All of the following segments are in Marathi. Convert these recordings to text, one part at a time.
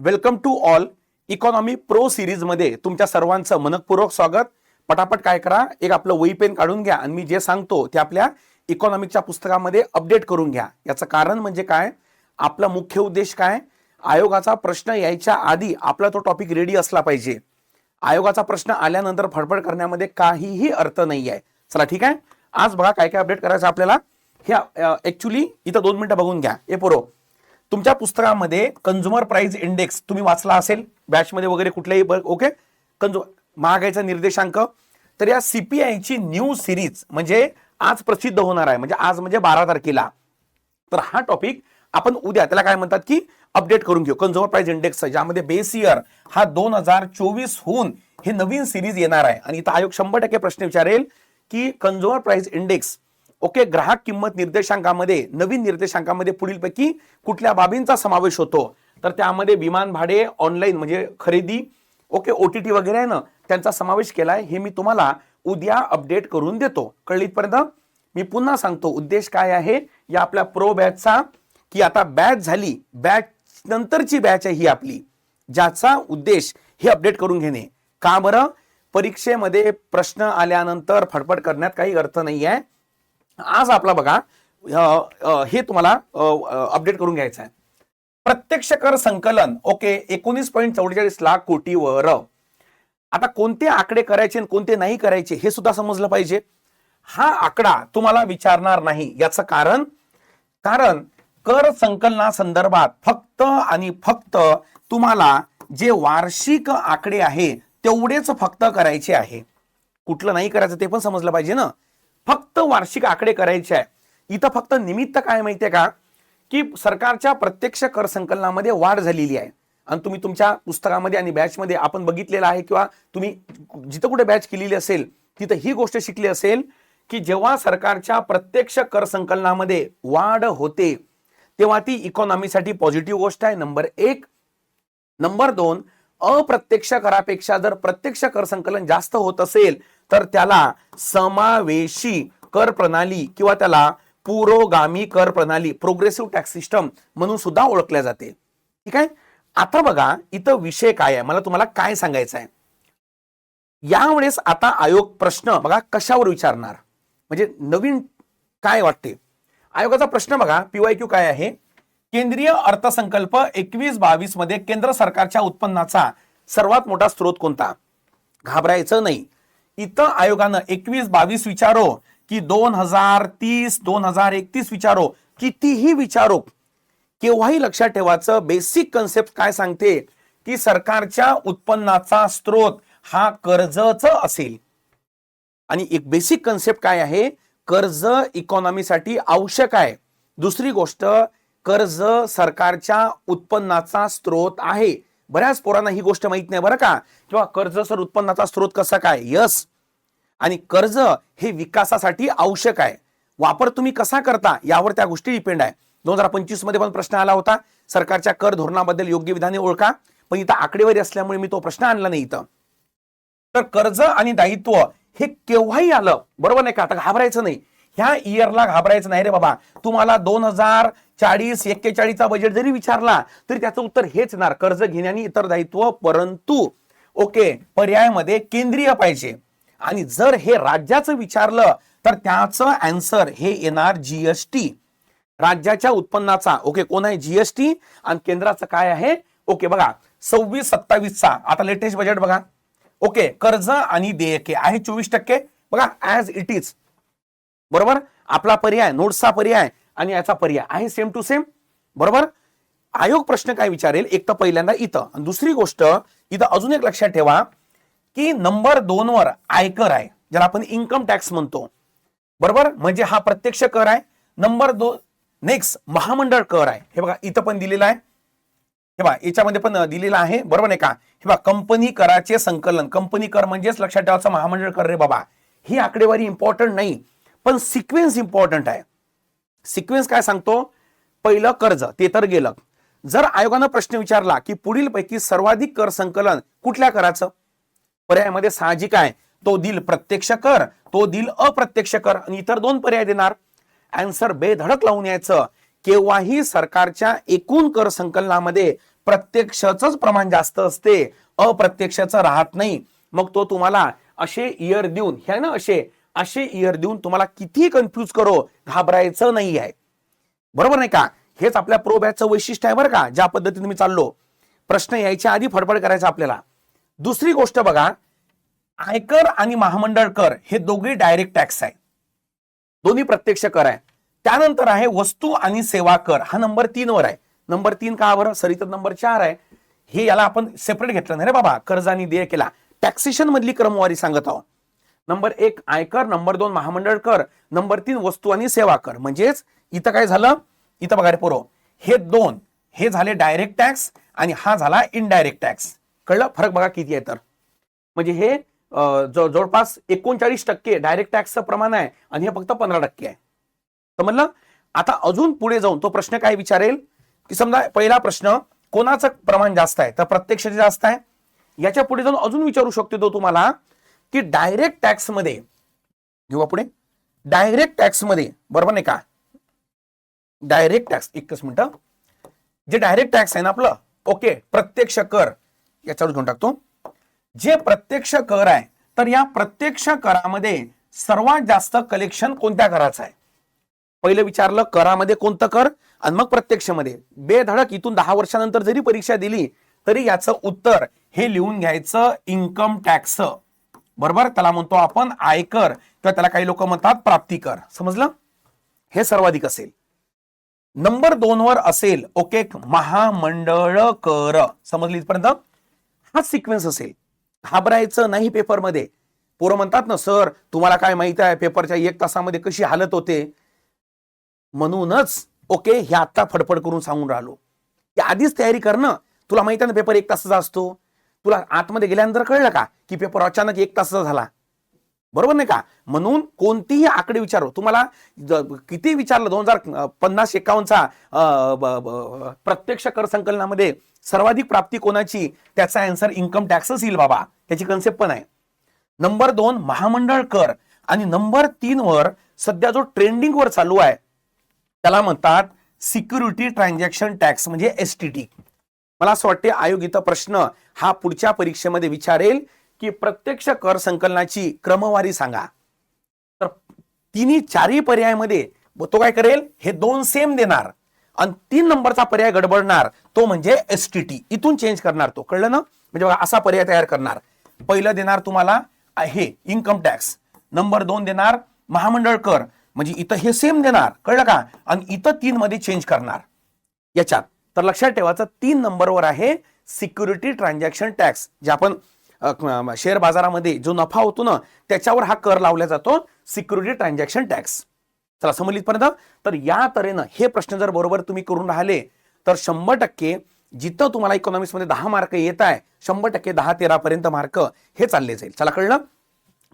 Welcome to all economy pro सिरीजमध्ये तुमच्या सर्वांचं मनपूर्वक स्वागत. पटापट काय करा एक आपलं वही पेन काढून घ्या आणि मी जे सांगतो ते आपल्या इकॉनॉमिकच्या पुस्तकामध्ये अपडेट करून घ्या. याचं कारण म्हणजे काय? आपला मुख्य उद्देश काय? आयोगाचा प्रश्न यायच्या आधी आपला तो टॉपिक रेडी असला पाहिजे. आयोगाचा प्रश्न आल्यानंतर फडफड करण्यामध्ये काहीही अर्थ नाही आहे. चला ठीक आहे? आज बघा काय काय अपडेट करायचं आपल्याला. हे ॲक्च्युली इथं दोन मिनिटं बघून घ्या. ए पुरो. तुमच्या पुस्तकामध्ये कंझ्युमर प्राइस इंडेक्स तुम्ही वाचला असेल बॅचमध्ये वगैरे कुठल्याही ओके कंझु महागाईचा निर्देशांक. तर या सीपीआयची न्यू सिरीज म्हणजे आज प्रसिद्ध होणार आहे म्हणजे आज म्हणजे बारा तारखेला. तर हा टॉपिक आपण उद्या त्याला काय म्हणतात की अपडेट करून घेऊ. कन्झ्युमर प्राइस इंडेक्स ज्यामध्ये बेस इयर हा दोन हजार चोवीस होऊन हे नवीन सिरीज येणार आहे. आणि इथं आयोग शंभर टक्के प्रश्न विचारेल की कन्झ्युमर प्राइस इंडेक्स ओके ग्राहक किंमत निर्देशांकामध्ये नवीन निर्देशांकामध्ये पुढीलपैकी कुठल्या बाबींचा समावेश होतो? तर त्यामध्ये विमान भाडे ऑनलाईन म्हणजे खरेदी ओके ओ टी टी वगैरे आहे ना त्यांचा समावेश केलाय. हे मी तुम्हाला उद्या अपडेट करून देतो. कळली इथपर्यंत मी पुन्हा सांगतो उद्देश काय आहे? या आपल्या प्रो बॅचचा की आता बॅच झाली बॅच नंतरची बॅच आहे ही आपली. ज्याचा उद्देश हे अपडेट करून घेणे. का बरं? परीक्षेमध्ये प्रश्न आल्यानंतर फडफड करण्यात काही अर्थ नाही आहे आज आपला बघा हे तुम्हाला अपडेट करून घ्यायचं आहे. प्रत्यक्ष कर संकलन ओके एकोणीस पॉईंट चौवेचाळीस लाख कोटीवर. आता कोणते आकडे करायचे आणि कोणते नाही करायचे हे सुद्धा समजलं पाहिजे. हा आकडा तुम्हाला विचारणार नाही याचं कारण कारण कर संकलनासंदर्भात फक्त आणि फक्त तुम्हाला जे वार्षिक आकडे आहे तेवढेच फक्त करायचे आहे. कुठलं नाही करायचं ते पण समजलं पाहिजे ना. फक्त वार्षिक आकडे करायचे आहे. इथं फक्त निमित्त काय माहितीये का? की सरकारच्या प्रत्यक्ष कर संकलनामध्ये वाढ झालेली आहे. आणि तुम्ही तुमच्या पुस्तकामध्ये आणि बॅचमध्ये आपण बघितलेलं आहे किंवा तुम्ही जिथं कुठे बॅच केलेली असेल तिथं ही गोष्ट शिकली असेल की जेव्हा सरकारच्या प्रत्यक्ष कर संकलनामध्ये वाढ होते तेव्हा ती इकॉनॉमीसाठी पॉझिटिव्ह गोष्ट आहे. नंबर एक. नंबर दोन अप्रत्यक्ष करापेक्षा जर प्रत्यक्ष कर संकलन जास्त होत असेल तर त्याला समावेशी कर प्रणाली किंवा त्याला पुरोगामी कर प्रणाली प्रोग्रेसिव्ह टॅक्स सिस्टम म्हणून सुद्धा ओळखल्या जाते. ठीक आहे? आता बघा इथं विषय काय आहे? मला तुम्हाला काय सांगायचं आहे? यावेळेस आता आयोग प्रश्न बघा कशावर विचारणार? म्हणजे नवीन काय वाटते? आयोगाचा प्रश्न बघा पीवाय क्यू काय आहे? केंद्रीय अर्थसंकल्प एकवीस बावीसमध्ये केंद्र सरकारच्या उत्पन्नाचा सर्वात मोठा स्रोत कोणता? घाबरायचं नाही. इथं आयोगानं एकवीस बावीस विचारो की दोन हजार तीस दोन हजार एकतीस विचारो कितीही विचारो केव्हाही लक्षात ठेवायचं बेसिक कन्सेप्ट काय सांगते? की सरकारच्या उत्पन्नाचा स्रोत हा कर्जच असेल. आणि एक बेसिक कन्सेप्ट काय आहे? कर्ज इकॉनॉमीसाठी आवश्यक आहे. दुसरी गोष्ट कर्ज सरकारच्या उत्पन्नाचा स्रोत आहे. बऱ्याच पोरांना ही गोष्ट माहीत नाही बरं का? किंवा कर्ज सर उत्पन्नाचा स्रोत कसा काय? यस. आणि कर्ज हे विकासासाठी आवश्यक आहे. वापर तुम्ही कसा करता यावर त्या गोष्टी डिपेंड आहे. दोन हजार पंचवीसमध्ये पण प्रश्न आला होता. सरकारच्या कर धोरणाबद्दल योग्य विधाने ओळखा. पण इथं आकडेवारी असल्यामुळे मी तो प्रश्न आणला नाही इथं. तर कर्ज आणि दायित्व हे केव्हाही आलं बरोबर नाही का? आता घाबरायचं नाही. ह्या इयरला घाबरायचं नाही रे बाबा. तुम्हाला दोन हजार चाळीस एक्केचाळीसचा बजेट जरी विचारला तरी त्याचं उत्तर हेच येणार. कर्ज घेणे आणि इतर दायित्व परंतु ओके पर्यायामध्ये केंद्रीय पाहिजे. आणि जर हे राज्याचं विचारलं तर त्याचं अँसर हे येणार जीएसटी राज्याच्या उत्पन्नाचा ओके कोण आहे जीएसटी आणि केंद्राचं काय आहे? ओके बघा सव्वीस सत्तावीसचा आता लेटेस्ट बजेट बघा. ओके कर्ज आणि देयके आहे चोवीस टक्के. बघा ऍज इट इज बरोबर? आपला पर्याय नोट्सचा पर्याय. आणि याचा पर्याय आहे सेम टू सेम बरोबर? आयोग प्रश्न काय विचारेल? एक तर पहिल्यांदा इथं. आणि दुसरी गोष्ट इथं अजून एक लक्षात ठेवा की नंबर दोन वर आयकर आहे. ज्याला आपण इन्कम टॅक्स म्हणतो. बरोबर? म्हणजे हा प्रत्यक्ष कर आहे. नंबर दोन नेक्स्ट महामंडळ कर आहे. हे बघा इथं पण दिलेलं आहे. हे बघा याच्यामध्ये पण दिलेलं आहे. बरोबर नाही का? हे बघा कंपनी कराचे संकलन. कंपनी कर म्हणजेच लक्षात ठेवायचं महामंडळ कर रे बाबा. ही आकडेवारी इम्पॉर्टंट नाही. पण सिक्वेन्स इम्पॉर्टंट आहे. सिक्वेन्स काय सांगतो? पहिलं कर्ज ते तर गेलं. जर आयोगानं प्रश्न विचारला की पुढील पैकी सर्वाधिक कर संकलन कुठल्या कराचं? पर्यायामध्ये साहजिक आहे. तो दिल प्रत्यक्ष कर तो दिल अप्रत्यक्ष कर आणि इतर दोन पर्याय देणार. अँसर बेधडक लावून यायचं. केव्हाही सरकारच्या एकूण कर संकलनामध्ये प्रत्यक्षच प्रमाण जास्त असते अप्रत्यक्षच राहत नाही. मग तो तुम्हाला असे इयर देऊन ह्या ना असे असे इयर देऊन तुम्हाला किती कन्फ्यूज करो घाबरायचं नाही आहे बरोबर नाही का? हेच आपल्या प्रो बॅचचं वैशिष्ट्य आहे बरं का ज्या पद्धतीने मी चाललो. प्रश्न यायच्या आधी फडफड करायचा आपल्याला. दुसरी गोष्ट बघा आयकर आणि महामंडळ कर हे दोघे डायरेक्ट टॅक्स आहे. दोन्ही प्रत्यक्ष कर आहे. त्यानंतर आहे वस्तू आणि सेवा कर. हा नंबर तीन वर आहे. नंबर तीन का बरं? सरी तर नंबर चार आहे. हे याला आपण सेपरेट घेतलं नाही रे बाबा. कर्ज आणि देय केला. टॅक्सेशन मधली क्रमवारी सांगत आहोत. नंबर एक आयकर. नंबर दोन महामंडळ कर. नंबर तीन वस्तू आणि सेवा कर. म्हणजेच इथं काय झालं? इथं बघा रे पोरो. हे दोन हे झाले डायरेक्ट टॅक्स आणि हा झाला इनडायरेक्ट टॅक्स कळलं? फरक बघा किती आहे तर. म्हणजे हे जवळपास एकोणचाळीस टक्के डायरेक्ट टॅक्सचं प्रमाण आहे आणि हे फक्त पंधरा टक्के आहे. तर म्हणलं आता अजून पुढे जाऊन तो प्रश्न काय विचारेल? की समजा पहिला प्रश्न कोणाचं प्रमाण जास्त आहे? तर प्रत्यक्षाचे जास्त आहे याच्यापुढे जाऊन अजून विचारू शकतो तो तुम्हाला. की डायरेक्ट टॅक्समध्ये घेऊ पुढे डायरेक्ट टॅक्समध्ये बरोबर नाही का? डायरेक्ट टॅक्स एकच मिनटं. जे डायरेक्ट टॅक्स आहे ना आपलं ओके प्रत्यक्ष कर याच्यावर घेऊन टाकतो. जे प्रत्यक्ष कर आहे तर या प्रत्यक्ष करामध्ये सर्वात जास्त कलेक्शन कोणत्या कराचं आहे? पहिलं विचारलं करामध्ये कोणतं कर? आणि मग प्रत्यक्षमध्ये. बेधडक इथून दहा वर्षानंतर जरी परीक्षा दिली तरी याचं उत्तर हे लिहून घ्यायचं इन्कम टॅक्स बरोबर? त्याला म्हणतो आपण आयकर. किंवा त्याला काही लोक म्हणतात प्राप्तिकर. समजलं? हे सर्वाधिक असेल. नंबर दोन वर असेल ओके महामंडळ कर समजली इथपर्यंत? हा सिक्वेन्स असेल. घाबरायचं नाही पेपरमध्ये. पोरं म्हणतात ना सर तुम्हाला काय माहीत आहे पेपरच्या एक तासामध्ये कशी हालत होते? म्हणूनच ओके हे आता फडफड करून सांगून राहिलो. की आधीच तयारी कर ना. तुला माहीत आहे ना पेपर एक तासाचा असतो. तुला आतमध्ये गेल्यानंतर कळलं का? की पेपर अचानक एक तासाचा झाला. बरोबर नाही का? म्हणून कोणतीही आकडे विचारो. तुम्हाला किती विचारलं? दोन हजार पन्नास एकावन्नचा प्रत्यक्ष कर संकलनामध्ये सर्वाधिक प्राप्ती कोणाची? त्याचा अँसर इन्कम टॅक्सच येईल बाबा. त्याची कन्सेप्ट पण आहे. नंबर दोन महामंडळ कर. आणि नंबर तीन वर सध्या जो ट्रेंडिंग वर चालू आहे त्याला म्हणतात सिक्युरिटी ट्रान्झॅक्शन टॅक्स म्हणजे एस टी टी मला असं वाटते आयोग इथं प्रश्न हा पुढच्या परीक्षेमध्ये विचारेल की प्रत्यक्ष कर संकलनाची क्रमवारी सांगा. तर तिन्ही चारही पर्यायामध्ये तो काय करेल? हे दोन सेम देणार. आणि तीन नंबरचा पर्याय गडबडणार तो म्हणजे एस टी टी इथून चेंज करणार तो. कळलं ना? म्हणजे बघा असा पर्याय तयार करणार. पहिलं देणार तुम्हाला हे इन्कम टॅक्स नंबर दोन देणार महामंडळ कर. म्हणजे इथं हे सेम देणार. कळलं का? आणि इथं तीन मध्ये चेंज करणार. याच्यात. तर लक्षात ठेवायचं तीन नंबरवर आहे सिक्युरिटी ट्रान्झॅक्शन टॅक्स जे आपण शेअर बाजारामध्ये जो नफा होतो ना त्याच्यावर हा कर लावला जातो सिक्युरिटी ट्रान्झॅक्शन टॅक्स. चला असं पर्यंत. तर या तऱ्हेनं हे प्रश्न जर बरोबर तुम्ही करून राहिले तर शंभर टक्के जिथं तुम्हाला इकॉनॉमिक्समध्ये दहा मार्क येत आहे शंभर टक्के दहा तेरापर्यंत मार्क हे चालले जाईल. चला कळलं?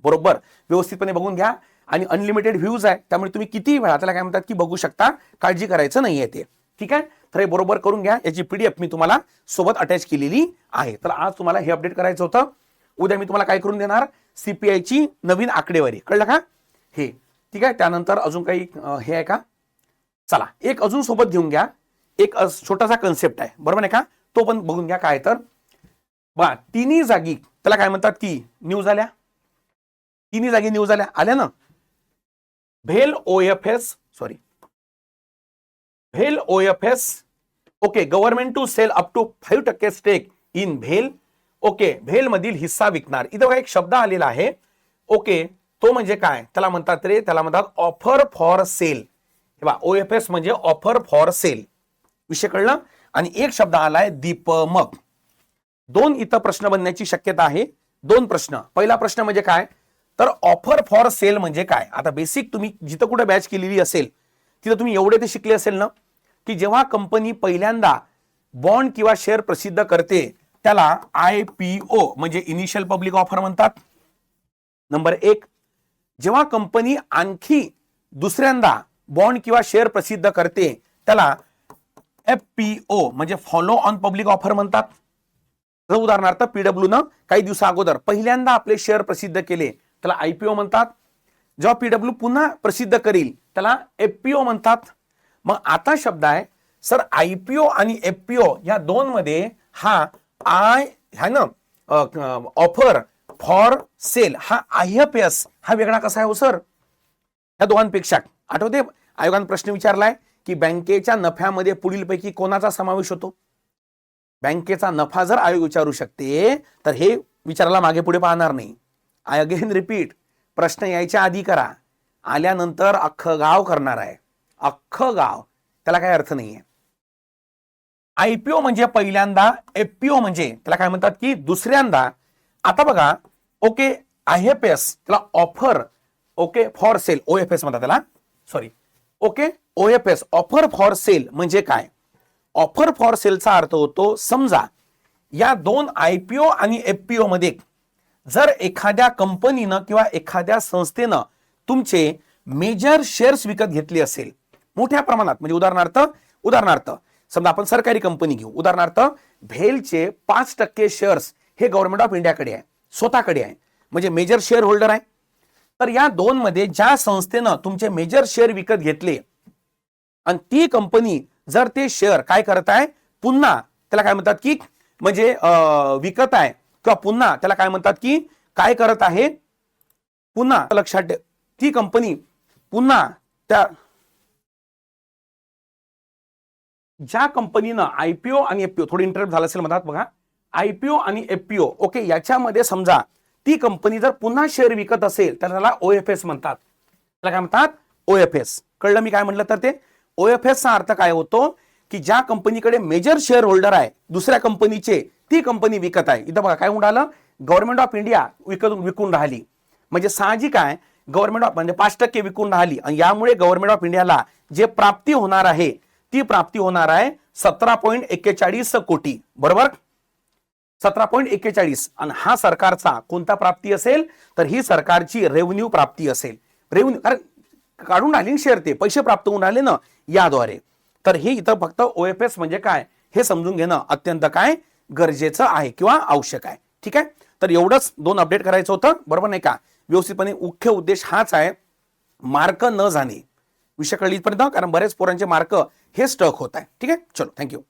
बरोबर. व्यवस्थितपणे बघून घ्या. आणि अनलिमिटेड व्ह्यूज आहे त्यामुळे तुम्ही किती वेळा त्याला काय म्हणतात की बघू शकता काळजी करायचं नाहीये ते. ठीक आहे? तर हे बरोबर करून घ्या. याची पीडीएफ मी तुम्हाला सोबत अटॅच केलेली आहे. तर आज तुम्हाला हे अपडेट करायचं होतं. उद्या मी तुम्हाला काय करून देणार? सीपीआयची नवीन आकडेवारी. कळलं का? हे. ठीक आहे? त्यानंतर अजून काही हे आहे का? चला. एक अजून सोबत घेऊन घ्या. एक छोटासा कन्सेप्ट आहे. बरोबर आहे का? तो पण बघून घ्या काय तर. बा तिन्ही जागी त्याला काय म्हणतात की न्यूज आल्या? तिन्ही जागी न्यूज आल्या. आल्या ना? भेल O F S sorry bhel O F S okay government to sell up to five टक्के स्टेक इन भेल. ओके भेल मधील हिस्सा विकणार. इथं बघा एक शब्द आलेला आहे. ओके तो म्हणजे काय? त्याला म्हणतात रे त्याला म्हणतात ऑफर फॉर सेल हे बा ओ एफ एस म्हणजे ऑफर फॉर सेल विषय कळलं? आणि एक शब्द आलाय दीपमक. दोन इथं प्रश्न बनण्याची शक्यता आहे. दोन प्रश्न. पहिला प्रश्न म्हणजे काय? तर ऑफर फॉर सेल म्हणजे काय? आता बेसिक तुम्ही जिथं कुठे बॅच केलेली असेल तिथं तुम्ही एवढे ते शिकले असेल ना की जेव्हा कंपनी पहिल्यांदा बॉन्ड किंवा शेअर प्रसिद्ध करते त्याला आय पी ओ म्हणजे इनिशियल पब्लिक ऑफर म्हणतात. नंबर एक जेव्हा कंपनी आणखी दुसऱ्यांदा बॉन्ड किंवा शेअर प्रसिद्ध करते त्याला एफ पी ओ म्हणजे फॉलो ऑन पब्लिक ऑफर म्हणतात. उदाहरणार्थ पीडब्ल्यू न काही दिवसा अगोदर पहिल्यांदा आपले शेअर प्रसिद्ध केले त्याला आयपीओ म्हणतात. जेव्हा पीडब्ल्यू पुन्हा प्रसिद्ध करील त्याला एफपीओ म्हणतात. मग आता शब्द आहे सर आयपीओ आणि एफपीओ या दोन मध्ये हा आय ह्या ना ऑफर फॉर सेल हा आय एफ एस हा वेगळा कसा आहे हो सर? ह्या दोघांपेक्षा. आठवते आयोगाने प्रश्न विचारलाय की बँकेच्या नफ्यामध्ये पुढीलपैकी कोणाचा समावेश होतो? बँकेचा नफा जर आयोग विचारू शकते तर हे विचारायला मागे पुढे पाहणार नाही. आय अगेन रिपीट प्रश्न यायच्या आधी करा. आल्यानंतर अख्खं गाव करणार आहे. अख्खं गाव. त्याला काही अर्थ नाहीये. आयपीओ म्हणजे पहिल्यांदा एफपीओ म्हणजे त्याला काय म्हणतात की दुसऱ्यांदा. आता बघा ओके आय एफ एस त्याला offer okay for sale O F S म्हणतात त्याला. Sorry okay O F S offer for sale म्हणजे काय? ऑफर फॉर सेलचा अर्थ होतो समजा या दोन आयपीओ आणि एफपीओ मध्ये जर एखाद्या कंपनीनं किंवा एखाद्या संस्थेनं तुमचे मेजर शेअर्स विकत घेतले असेल. मोठ्या प्रमाणात म्हणजे उदाहरणार्थ उदाहरणार्थ समजा आपण सरकारी कंपनी घेऊ. उदाहरणार्थ भेलचे पाच टक्के शेअर्स हे गव्हर्नमेंट ऑफ इंडियाकडे आहे. स्वतःकडे आहे. म्हणजे मेजर शेअर होल्डर आहे. तर या दोन मध्ये ज्या संस्थेनं तुमचे मेजर शेअर विकत घेतले आणि ती कंपनी जर ते शेअर काय करत आहे? पुन्हा त्याला काय म्हणतात की म्हणजे विकत आहे. किंवा पुन्हा त्याला काय म्हणतात की काय करत आहे? पुन्हा लक्षात ती कंपनी पुन्हा त्या ज्या कंपनीनं आयपीओ आणि एफपीओ थोडी इंटरेस्ट झालं असेल मधात बघा. आयपीओ आणि एफपीओ ओके याच्यामध्ये समजा ती कंपनी जर पुन्हा शेअर विकत असेल तर त्याला ओ एफ एस म्हणतात. त्याला काय म्हणतात? O F S. कळलं मी काय म्हटलं तर ते? ओ एफ एसचा अर्थ काय होतो? की ज्या कंपनीकडे मेजर शेअर होल्डर आहे दुसऱ्या कंपनीचे ती कंपनी विकत आहे. इथं बघा काय होऊन राहिलं? गव्हर्नमेंट ऑफ इंडिया विकत विकून राहिली. म्हणजे साहजिक आहे गव्हर्नमेंट ऑफ म्हणजे पाच टक्के विकून राहिली. आणि यामुळे गव्हर्नमेंट ऑफ इंडियाला जे प्राप्ती होणार आहे ती प्राप्ती होणार आहे सतरा पॉईंट एक्केचाळीस कोटी. बरोबर? सतरा पॉईंट एक्केचाळीस. आणि हा सरकारचा कोणता प्राप्ती असेल? तर ही सरकारची रेव्हन्यू प्राप्ती असेल. रेव्हन्यू कारण काढून राहिले शेअर ते पैसे प्राप्त होऊन राहिले ना याद्वारे. तर हे इथं फक्त ओ एफ एस म्हणजे काय? हे समजून घेणं अत्यंत काय? गरजेचं आहे किंवा आवश्यक आहे. ठीक आहे? तर एवढंच दोन अपडेट करायचं होतं. बरोबर नाही का? व्यवस्थितपणे मुख्य उद्देश हाच आहे मार्क न जाणे. विषय कळलीपर्यंत कारण बरेच पोरांचे मार्क हे स्टक होत आहे. ठीक आहे? चलो थँक्यू